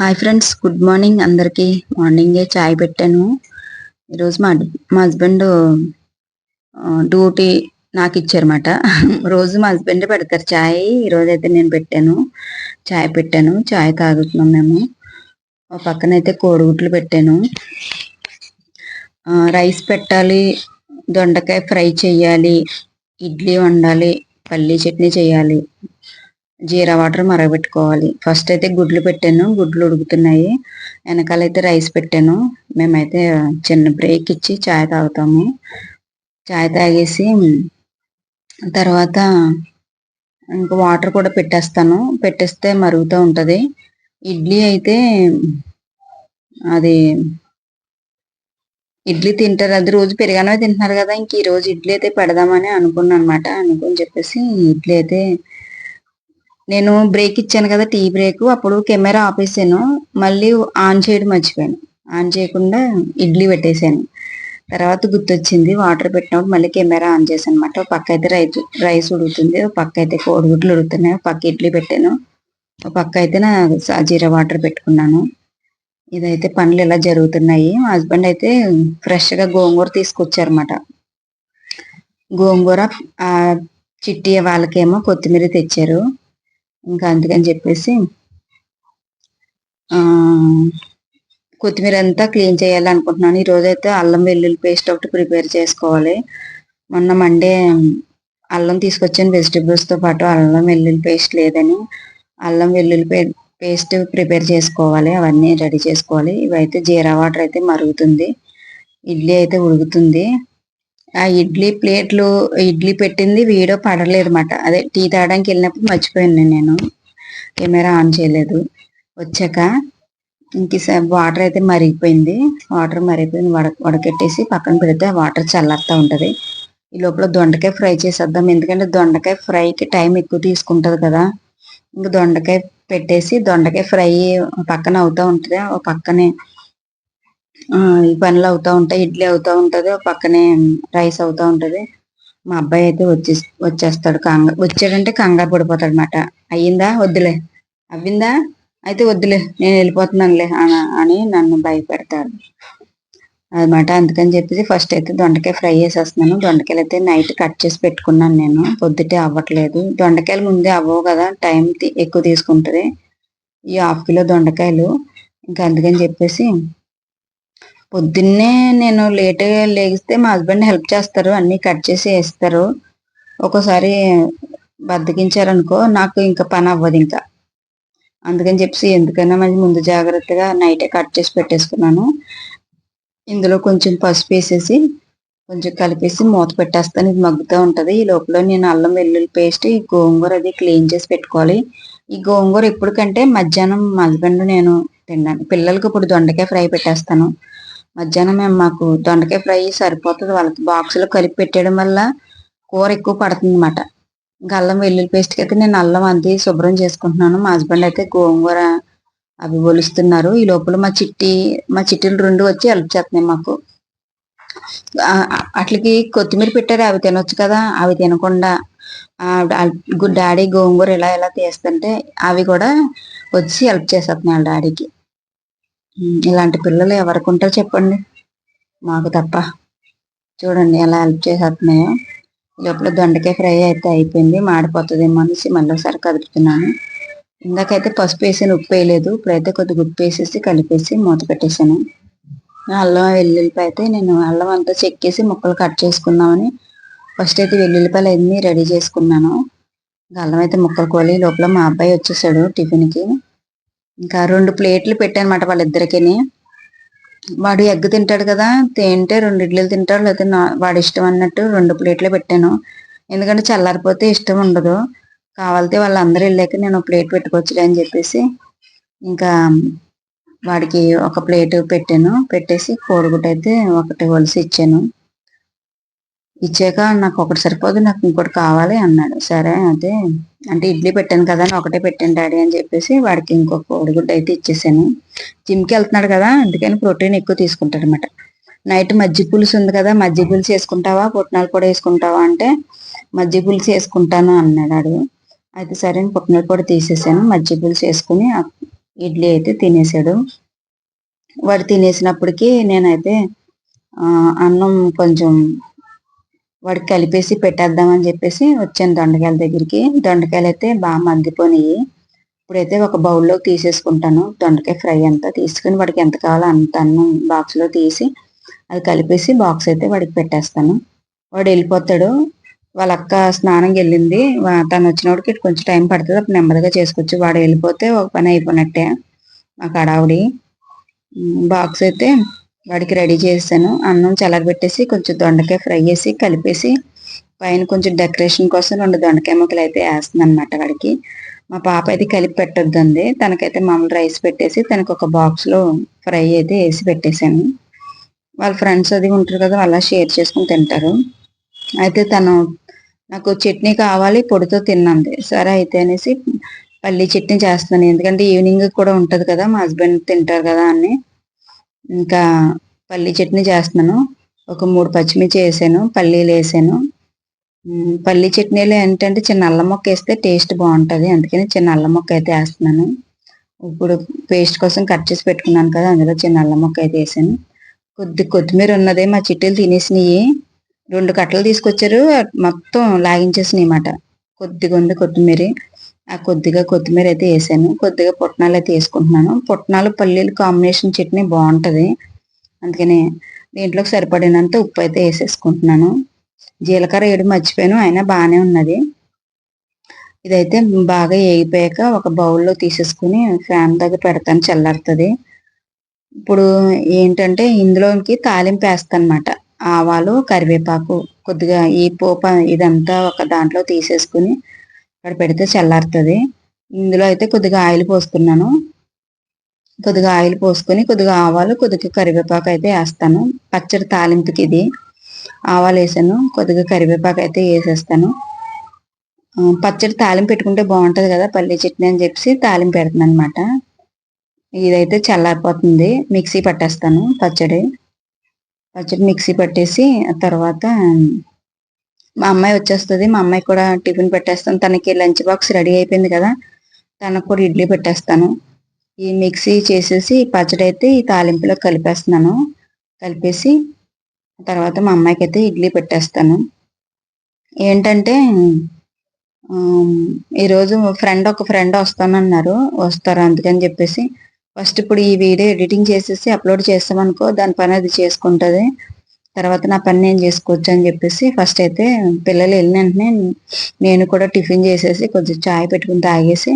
Hi friends good morning అందరికీ మార్నింగే చాయ్ పెట్టాను. ఈరోజు మా మా హస్బెండ్ డ్యూటీ నాకు ఇచ్చారన్నమాట. రోజు మా హస్బెండ్ పెడతారు చాయ్. ఈరోజు అయితే నేను పెట్టాను. చాయ్ పెట్టాను. చాయ్ తాగుతున్నాం మేము. ఒక పక్కన అయితే కోడిగుట్లు పెట్టాను రైస్ పెట్టాలి. దొండకాయ ఫ్రై చేయాలి ఇడ్లీ వండాలి. పల్లీ చట్నీ చేయాలి జీరా వాటర్ మరగబెట్టుకోవాలి. ఫస్ట్ అయితే గుడ్లు పెట్టాను. గుడ్లు ఉడుకుతున్నాయి. వెనకాల అయితే రైస్ పెట్టాను. మేమైతే చిన్న బ్రేక్ ఇచ్చి చాయ్ తాగుతాము. చాయ్ తాగేసి తర్వాత ఇంకా వాటర్ కూడా పెట్టేస్తాను. పెట్టేస్తే మరుగుతూ ఉంటుంది. ఇడ్లీ అయితే అది ఇడ్లీ తింటారు. అది రోజు పెరిగానే తింటున్నారు కదా. ఇంక ఈ రోజు ఇడ్లీ అయితే పెడదామని అనుకున్నాను అనమాట అనుకుని చెప్పేసి ఇడ్లీ అయితే నేను బ్రేక్ ఇచ్చాను కదా టీ బ్రేక్ అప్పుడు కెమెరా ఆపేసాను. మళ్ళీ ఆన్ చేయడం మర్చిపోయాను. ఆన్ చేయకుండా ఇడ్లీ పెట్టేశాను తర్వాత గుర్తొచ్చింది వాటర్ పెట్టినప్పుడు మళ్ళీ కెమెరా ఆన్ చేశాను అనమాట ఒక పక్క అయితే రైస్ రైస్ ఉడుకుతుంది ఒక పక్క అయితే కోడిగుడ్లు ఉడుగుతున్నాయి ఒక పక్క ఇడ్లీ పెట్టాను. ఒక పక్క అయితే నా జీరా వాటర్ పెట్టుకున్నాను. ఇదైతే పనులు ఇలా జరుగుతున్నాయి. మా హస్బెండ్ అయితే ఫ్రెష్గా గోంగూర తీసుకొచ్చారన్నమాట. గోంగూర చిట్టి వాళ్ళకేమో కొత్తిమీర తెచ్చారు. ఇంకా అందుకని చెప్పేసి కొత్తిమీర అంతా క్లీన్ చేయాలనుకుంటున్నాను. ఈ రోజైతే అల్లం వెల్లుల్లి పేస్ట్ ఒకటి ప్రిపేర్ చేసుకోవాలి. మొన్న మండే అల్లం తీసుకొచ్చాను వెజిటేబుల్స్తో పాటు అల్లం వెల్లుల్లి పేస్ట్ లేదని. అల్లం వెల్లుల్లి పేస్ట్ ప్రిపేర్ చేసుకోవాలి అవన్నీ రెడీ చేసుకోవాలి. ఇవైతే జీరా వాటర్ అయితే మరుగుతుంది. ఇడ్లీ అయితే ఉడుకుతుంది. ఆ ఇడ్లీ ప్లేట్లు ఇడ్లీ పెట్టింది వీడియో పడలేదు అనమాట అదే టీ తాగడానికి వెళ్ళినప్పుడు మర్చిపోయాను నేను కెమెరా ఆన్ చేయలేదు. వచ్చాక ఇంక వాటర్ అయితే మరిగిపోయింది. వాటర్ మరిగిపోయింది వడ వడకెట్టేసి పక్కన పెడితే వాటర్ చల్లారుతూ ఉంటుంది. ఈ లోపల దొండకాయ ఫ్రై చేసేద్దాం. ఎందుకంటే దొండకాయ ఫ్రైకి టైం ఎక్కువ తీసుకుంటుంది కదా. ఇంకా దొండకాయ పెట్టేసి దొండకాయ ఫ్రై పక్కన అవుతూ ఉంటుంది. ఒక పక్కనే ఈ పనులు అవుతా ఉంటాయి ఇడ్లీ అవుతా ఉంటది పక్కనే రైస్ అవుతా ఉంటది. మా అబ్బాయి అయితే వచ్చే వచ్చేస్తాడు కంగారు వచ్చాడంటే కంగారు పడిపోతాడు అనమాట అయ్యిందా? వద్దులే. అవ్విందా? అయితే వద్దులే నేను వెళ్ళిపోతున్నానులే అని నన్ను భయపెడతాడు. అనమాట అందుకని చెప్పేసి ఫస్ట్ అయితే దొండకాయ ఫ్రై చేసేస్తున్నాను. దొండకాయలు అయితే నైట్ కట్ చేసి పెట్టుకున్నాను నేను. పొద్దుటే అవ్వట్లేదు. దొండకాయలు ముందే అవ్వవు కదా టైం ఎక్కువ తీసుకుంటుంది. ఈ హాఫ్ కిలో దొండకాయలు. ఇంకా అందుకని చెప్పేసి పొద్దున్నే నేను లేట్గా లేగిస్తే మా హస్బెండ్ హెల్ప్ చేస్తారు అన్ని కట్ చేసి వేస్తారు. ఒక్కోసారి బద్దకించారనుకో నాకు ఇంకా పని అవ్వదు ఇంకా. అందుకని చెప్పేసి ఎందుకైనా మంచి ముందు జాగ్రత్తగా నైటే కట్ చేసి పెట్టేసుకున్నాను. ఇందులో కొంచెం పసుపు వేసేసి కొంచెం కలిపేసి మూత పెట్టేస్తాను. ఇది మగ్గుతూ ఉంటుంది. ఈ లోపల నేను అల్లం వెల్లుల్లి పేస్ట్ ఈ గోంగూర అది క్లీన్ చేసి పెట్టుకోవాలి. ఈ గోంగూర ఎప్పటికంటే మధ్యాహ్నం మా హస్బెండ్ నేను తిన్నాను. పిల్లలకి ఇప్పుడు దొండకాయ ఫ్రై పెట్టేస్తాను. మధ్యాహ్నం మేము మాకు దొండకాయ ఫ్రై సరిపోతుంది. వాళ్ళకి బాక్సులో కలిపి పెట్టేయడం వల్ల కూర ఎక్కువ పడుతుంది అనమాట ఇంకా అల్లం వెల్లుల్లి పేస్ట్కి అయితే నేను అల్లం అంది శుభ్రం చేసుకుంటున్నాను. మా హస్బెండ్ అయితే గోంగూర అవి ఒలుస్తున్నారు. ఈ లోపల మా చిట్టి మా చిట్టీలు రెండు వచ్చి హెల్ప్ చేస్తున్నాయి మాకు. అట్లకి కొత్తిమీర పెట్టారు. అవి తినొచ్చు కదా. అవి తినకుండా డాడీ గోంగూర ఇలా ఇలా తీస్తుంటే అవి కూడా వచ్చి హెల్ప్ చేసేస్తున్నాయి డాడీకి. ఇలాంటి పిల్లలు ఎవరికి ఉంటారు చెప్పండి. మాకు తప్ప. చూడండి ఎలా హెల్ప్ చేసేస్తున్నాయో. లోపల దొండకాయ ఫ్రై అయితే అయిపోయింది. మాడిపోతుందేమో అనేసి మళ్ళీ ఒకసారి కదుపుతున్నాను. ఇందాకైతే పసుపు వేసాను ఉప్పు వేయలేదు. ఇప్పుడైతే కొద్దిగా ఉప్పు వేసేసి కలిపేసి మూత పెట్టేశాను. అల్లం వెల్లుల్లిపాయ అయితే నేను అల్లం అంతా చెక్కేసి ముక్కలు కట్ చేసుకుందామని ఫస్ట్ అయితే వెల్లుల్లిపాయలు అన్నీ రెడీ చేసుకున్నాను. అల్లం అయితే ముక్కలు కోలి. లోపల మా అబ్బాయి వచ్చేసాడు టిఫిన్కి. ఇంకా రెండు ప్లేట్లు పెట్టానమాట వాళ్ళిద్దరికీ వాడు ఎగ్ తింటాడు కదా తింటే రెండు ఇడ్లీలు తింటాడు లేకపోతే వాడు ఇష్టం అన్నట్టు రెండు ప్లేట్లు పెట్టాను. ఎందుకంటే చల్లారిపోతే ఇష్టం ఉండదు. కావాలితే వాళ్ళందరూ వెళ్ళాక నేను ప్లేట్ పెట్టుకోవచ్చులే అని చెప్పేసి ఇంకా వాడికి ఒక ప్లేట్ పెట్టాను. పెట్టేసి కోడిగుడ్డ అయితే ఒకటి వలసి ఇచ్చాను. ఇచ్చాక నాకు ఒకటి సరిపోదు నాకు ఇంకోటి కావాలి అన్నాడు. సరే అదే అంటే ఇడ్లీ పెట్టాను కదా అని ఒకటే పెట్టాను డాడీ అని చెప్పేసి వాడికి ఇంకొక కోడిగుడ్డ అయితే ఇచ్చేసాను. జిమ్కి వెళ్తున్నాడు కదా అందుకని ప్రోటీన్ ఎక్కువ తీసుకుంటాడు అనమాట నైట్ మజ్జి పులుసు ఉంది కదా మజ్జి పులుసు వేసుకుంటావా పుట్నాలు కూడా వేసుకుంటావా అంటే మజ్జి పులుసు వేసుకుంటాను అన్నాడు అయితే సరే అని పుట్నాలు కూడా తీసేసాను మజ్జి పులుసు వేసుకుని ఇడ్లీ అయితే తినేసాడు. వాడు తినేసినప్పటికీ నేనైతే అన్నం కొంచెం వాడికి కలిపేసి పెట్టేద్దామని చెప్పేసి వచ్చాను దొండకాయల దగ్గరికి. దొండకాయలు అయితే బాగా మగ్గిపోయినాయి ఇప్పుడైతే ఒక బౌల్లో తీసేసుకుంటాను. దొండకాయ ఫ్రై అంతా తీసుకుని వాడికి ఎంత కావాలో అంత అన్నం బాక్స్లో తీసి అది కలిపేసి బాక్స్ అయితే వాడికి పెట్టేస్తాను. వాడు వెళ్ళిపోతాడు. వాళ్ళ అక్క స్నానంకి వెళ్ళింది. వా- తను వచ్చినోడికి కొంచెం టైం పడుతుంది. అప్పుడు నెమ్మదిగా చేసుకోవచ్చు వాడు వెళ్ళిపోతే ఒక పని అయిపోయినట్టే. మా కడావుడి బాక్స్ అయితే వాడికి రెడీ చేశాను. అన్నం చల్లబెట్టేసి కొంచెం దొండకాయ ఫ్రై చేసి కలిపేసి పైన కొంచెం డెకరేషన్ కోసం రెండు దొండకాయ ముక్కలు అయితే వేస్తుంది అనమాట వాడికి. మా పాప అయితే కలిపి పెట్టొద్దండి. తనకైతే మామూలు రైస్ పెట్టేసి తనకు ఒక బాక్స్లో ఫ్రై అయితే వేసి పెట్టేశాను. వాళ్ళ ఫ్రెండ్స్ అది ఉంటారు కదా అలా షేర్ చేసుకుని తింటారు. అయితే తను నాకు చట్నీ కావాలి పొడితో తిన్నంది. సరే అయితే అనేసి పల్లి చట్నీ చేస్తున్నాను. ఎందుకంటే ఈవినింగ్ కూడా ఉంటుంది కదా మా హస్బెండ్ తింటారు కదా అని. ఇంకా పల్లీ చట్నీ చేస్తున్నాను. ఒక మూడు పచ్చిమిర్చి వేసాను పల్లీలు వేసాను. పల్లీ చట్నీలు చట్నీలో ఏంటంటే చిన్న అల్లం మొక్క వేస్తే టేస్ట్ బాగుంటుంది. అందుకని చిన్న అల్లం మొక్క అయితే వేస్తున్నాను. ఇప్పుడు పేస్ట్ కోసం కట్ చేసి పెట్టుకున్నాను కదా అందులో చిన్న అల్లం మొక్క అయితే వేసాను. కొద్ది కొత్తిమీర ఉన్నదే మా చిట్టీలు తినేసినాయి. రెండు కట్టలు తీసుకొచ్చారు మొత్తం లాగించేసినాయి అన్నమాట. కొద్దిగా ఉంది కొత్తిమీర. ఆ కొద్దిగా కొత్తిమీర అయితే వేసాను. కొద్దిగా పుట్నాలు అయితే వేసుకుంటున్నాను. పుట్నాలు పల్లీలు కాంబినేషన్ చట్నీ బాగుంటుంది. అందుకని దీంట్లోకి సరిపడినంత ఉప్పు అయితే వేసేసుకుంటున్నాను. జీలకర్ర ఏడు మర్చిపోయాను అయినా బాగానే ఉన్నది. ఇదైతే బాగా వేగిపోయాక ఒక బౌల్లో తీసేసుకుని ఫ్యాన్ దగ్గర పెడతాను చల్లారుతుంది. ఇప్పుడు ఏంటంటే ఇందులోకి తాలింపు వేస్తాను అనమాట ఆవాలు కరివేపాకు కొద్దిగా ఈ పోప ఇదంతా ఒక దాంట్లో తీసేసుకుని అక్కడ పెడితే చల్లారుతుంది. ఇందులో అయితే కొద్దిగా ఆయిల్ పోస్తున్నాను కొద్దిగా ఆయిల్ పోసుకొని కొద్దిగా ఆవాలు కొద్దిగా కరివేపాకు అయితే వేస్తాను. పచ్చడి తాలింపుకి ఇది. ఆవాలు వేసాను కొద్దిగా కరివేపాకు అయితే వేసేస్తాను. పచ్చడి తాలింపు పెట్టుకుంటే బాగుంటుంది కదా పల్లి చట్నీ అని చెప్పి తాలింపు పెడుతున్నాను అనమాట ఇదైతే చల్లారిపోతుంది. మిక్సీ పట్టేస్తాను పచ్చడి. పచ్చడి మిక్సీ పట్టేసి తర్వాత మా అమ్మాయి వచ్చేస్తుంది. మా అమ్మాయి కూడా టిఫిన్ పెట్టేస్తాను. తనకి లంచ్ బాక్స్ రెడీ అయిపోయింది కదా తనకు కూడా ఇడ్లీ పెట్టేస్తాను. ఈ మిక్సీ చేసేసి పచ్చడి అయితే ఈ తాలింపులో కలిపేస్తున్నాను. కలిపేసి తర్వాత మా అమ్మాయికి అయితే ఇడ్లీ పెట్టేస్తాను. ఏంటంటే ఈరోజు ఫ్రెండ్ ఒక ఫ్రెండ్ వస్తానన్నారు. వస్తారు అందుకని చెప్పేసి ఫస్ట్ ఇప్పుడు ఈ వీడియో ఎడిటింగ్ చేసేసి అప్లోడ్ చేస్తామనుకో దాని పని అది చేసుకుంటుంది. తర్వాత నా పని నేను చేసుకోవచ్చు అని చెప్పేసి ఫస్ట్ అయితే పిల్లలు వెళ్ళిన వెంటనే నేను కూడా టిఫిన్ చేసేసి కొంచెం చాయ్ పెట్టుకుని తాగేసి